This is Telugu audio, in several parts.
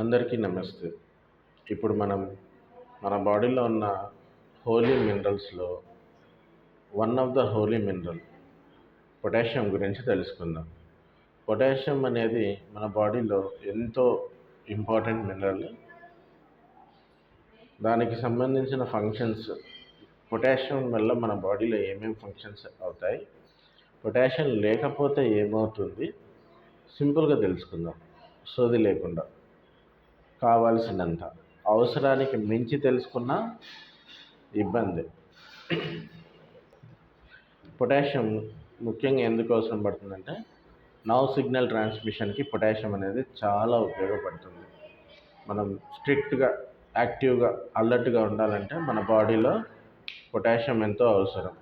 అందరికీ నమస్తే. ఇప్పుడు మనం మన బాడీలో ఉన్న holy మినరల్స్లో one of the holy mineral potassium గురించి తెలుసుకుందాం. పొటాషియం అనేది మన బాడీలో ఎంతో ఇంపార్టెంట్ మినరల్. దానికి సంబంధించిన ఫంక్షన్స్ పొటాషియం వల్ల మన బాడీలో ఏమేమి ఫంక్షన్స్ అవుతాయి పొటాషియం లేకపోతే ఏమవుతుంది సింపుల్గా తెలుసుకుందాం. సోది లేకుండా. కావాల్సినంత అవసరానికి మించి తెలుసుకున్న ఇబ్బంది. పొటాషియం ముఖ్యంగా ఎందుకు అవసరం పడుతుందంటే నవ్ సిగ్నల్ ట్రాన్స్మిషన్కి పొటాషియం అనేది చాలా ఉపయోగపడుతుంది. మనం స్ట్రిక్ట్గా యాక్టివ్గా అలర్ట్గా ఉండాలంటే మన బాడీలో పొటాషియం ఎంతో అవసరం.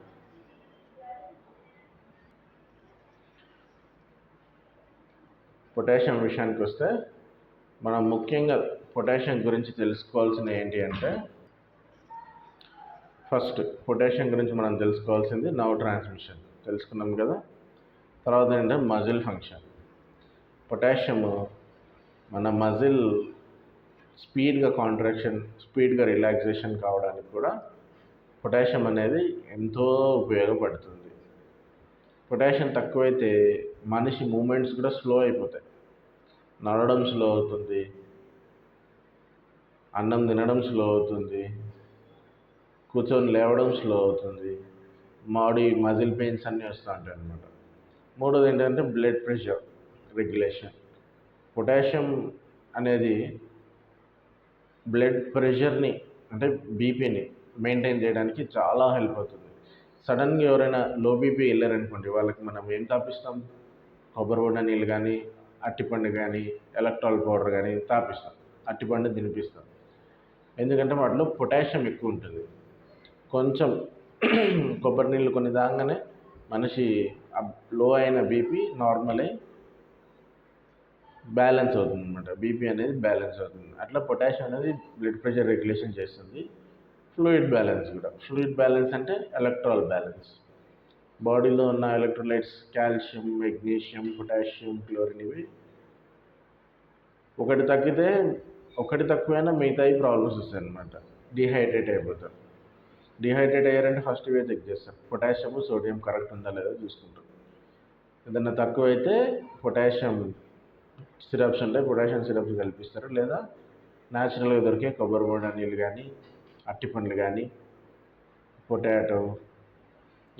పొటాషియం విషయానికి వస్తే మనం ముఖ్యంగా పొటాషియం గురించి తెలుసుకోవాల్సింది ఏంటి అంటే ఫస్ట్ పొటాషియం గురించి మనం తెలుసుకోవాల్సింది నవ్ ట్రాన్స్మిషన్. తెలుసుకున్నాం కదా? తర్వాత ఏంటంటే మజిల్ ఫంక్షన్. పొటాషియము మన మజిల్ స్పీడ్గా కాంట్రాక్షన్ స్పీడ్గా రిలాక్సేషన్ కావడానికి కూడా పొటాషియం అనేది ఎంతో ఉపయోగపడుతుంది. పొటాషియం తక్కువైతే మనిషి మూమెంట్స్ కూడా స్లో అయిపోతాయి. నడవడం స్లో అవుతుంది. అన్నం తినడం స్లో అవుతుంది. కూర్చొని లేవడం స్లో అవుతుంది. బాడీ మజిల్ పెయిన్స్ అన్నీ వస్తూ ఉంటాయి అన్నమాట. మూడోది ఏంటంటే బ్లడ్ ప్రెషర్ రెగ్యులేషన్ పొటాషియం అనేది బ్లడ్ ప్రెషర్ని అంటే బీపీని మెయింటైన్ చేయడానికి చాలా హెల్ప్ అవుతుంది. సడన్గా ఎవరైనా లో బీపీ వెళ్ళారనుకోండి వాళ్ళకి మనం ఏం తాపిస్తాం? కొబ్బరి బొండ నీళ్ళు కానీ అట్టిపండు కానీ ఎలక్ట్రాల్ పౌడర్ కానీ తాపిస్తాం. అట్టిపండు తినిపిస్తాం. ఎందుకంటే వాటిలో పొటాషియం ఎక్కువ ఉంటుంది. కొంచెం కొబ్బరి నీళ్ళు కొన్ని తాగగానే మనిషి లో అయిన బీపీ నార్మల్ అయి బ్యాలెన్స్ అవుతుంది అనమాట బీపీ అనేది బ్యాలెన్స్ అవుతుంది. అట్లా పొటాషియం అనేది బ్లడ్ ప్రెషర్ రెగ్యులేషన్ చేస్తుంది. ఫ్లూయిడ్ బ్యాలెన్స్ కూడా. ఫ్లూయిడ్ బ్యాలెన్స్ అంటే ఎలక్ట్రాల్ బ్యాలెన్స్. బాడీలో ఉన్న electrolytes calcium magnesium potassium chlorine ఇవి ఒకటి తగ్గితే ఒకటి తక్కువైనా మిగతాయి ప్రాబ్లమ్స్ వస్తాయి అనమాట డిహైడ్రేట్ అయిపోతారు డిహైడ్రేట్ అయ్యారంటే ఫస్ట్ ఇవే చెక్ చేస్తారు పొటాషియం సోడియం కరెక్ట్ ఉందా లేదా చూసుకుంటారు ఏదన్నా తక్కువైతే పొటాషియం సిరప్స్ ఉంటాయి పొటాషియం సిరప్స్ కల్పిస్తారు. లేదా న్యాచురల్గా దొరికే కొబ్బరి బొండ నీళ్ళు కానీ అట్టిపండ్లు కానీ పొటాటో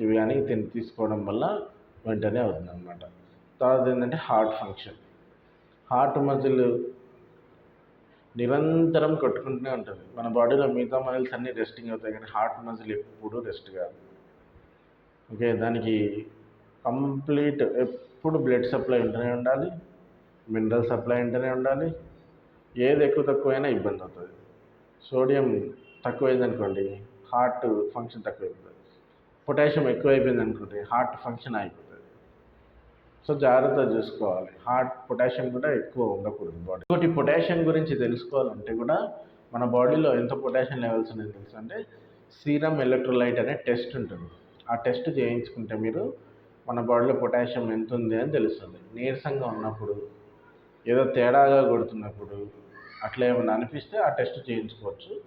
ఇవి కానీ తిని తీసుకోవడం వల్ల వెంటనే అవుతుంది అనమాట తర్వాత ఏంటంటే హార్ట్ ఫంక్షన్. హార్ట్ మజిల్ నిరంతరం కొట్టుకుంటూనే ఉంటుంది. మన బాడీలో మిగతా మజిల్స్ అన్నీ రెస్టింగ్ అవుతాయి కానీ హార్ట్ మజిల్ ఎప్పుడు రెస్ట్ కాదు. ఓకే దానికి కంప్లీట్ ఎప్పుడు బ్లడ్ సప్లై ఉంటూనే ఉండాలి మినరల్ సప్లై ఉంటూనే ఉండాలి ఏది ఎక్కువ తక్కువైనా ఇబ్బంది అవుతుంది. సోడియం తక్కువైందనుకోండి హార్ట్ ఫంక్షన్ తక్కువైపోతుంది. పొటాషియం ఎక్కువైపోయింది అనుకోండి హార్ట్ ఫంక్షన్ అయిపోతుంది సో జాగ్రత్త చూసుకోవాలి. హార్ట్ పొటాషియం కూడా ఎక్కువ ఉండకూడదు బాడీ. ఇంకోటి పొటాషియం గురించి తెలుసుకోవాలంటే కూడా మన బాడీలో ఎంత పొటాషియం లెవెల్స్ ఉన్నాయో తెలుసు అంటే సీరమ్ ఎలక్ట్రోలైట్ అనే టెస్ట్ ఉంటుంది. ఆ టెస్ట్ చేయించుకుంటే మీరు మన బాడీలో పొటాషియం ఎంత ఉంది అని తెలుస్తుంది. నీరసంగా ఉన్నప్పుడు ఏదో తేడాగా కొడుతున్నప్పుడు అట్లా ఏమైనా అనిపిస్తే ఆ టెస్ట్ చేయించుకోవచ్చు.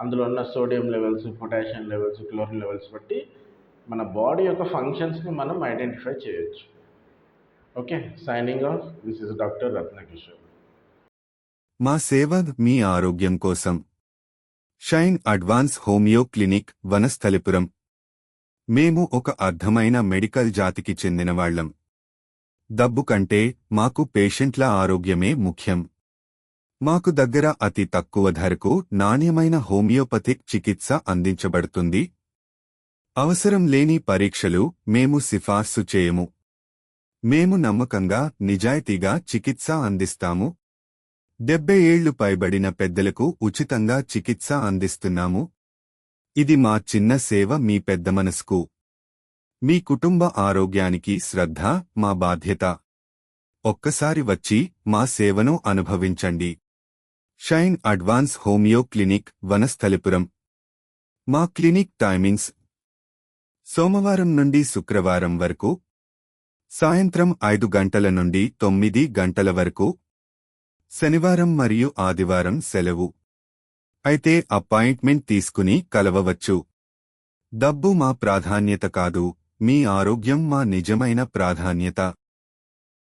అందులో ఉన్న sodium levels potassium levels chlorine levels బట్టి మన బాడీ యొక్క ఫంక్షన్స్ని మనం ఐడెంటిఫై చేయొచ్చు. Okay signing off this is doctor Ratnakishore మా సేవ మీ ఆరోగ్యం కోసం. Shine Advance homeo clinic Vanasthalipuram. మేము ఒక అర్థమైన మెడికల్ జాతికి చెందినవాళ్ళం డబ్బు కంటే మాకు పేషెంట్ల ఆరోగ్యమే ముఖ్యం. మాకు దగ్గర అతి తక్కువ ధరకు నాణ్యమైన హోమియోపతిక్ చికిత్స అందించబడుతుంది. అవసరం లేని పరీక్షలు మేము సిఫార్సు చేయము. మేము నమ్మకంగా నిజాయితీగా చికిత్స అందిస్తాము. డెబ్బై ఏళ్ళు పైబడిన పెద్దలకు ఉచితంగా చికిత్స అందిస్తున్నాము. ఇది మా చిన్న సేవ మీ పెద్ద మనసుకు. మీ కుటుంబ ఆరోగ్యానికి శ్రద్ధ మా బాధ్యత. ఒక్కసారి వచ్చి మా సేవను అనుభవించండి. Shine Advance homeo clinic Vanasthalipuram. మా క్లినిక్ టైమింగ్స్ సోమవారం నుండి శుక్రవారం వరకు సాయంత్రం ఐదు గంటల నుండి తొమ్మిది గంటల వరకు శనివారం మరియు ఆదివారం సెలవు. అయితే అపాయింట్మెంట్ తీసుకుని కలవవచ్చు. డబ్బు మా ప్రాధాన్యత కాదు మీ ఆరోగ్యం మా నిజమైన ప్రాధాన్యత.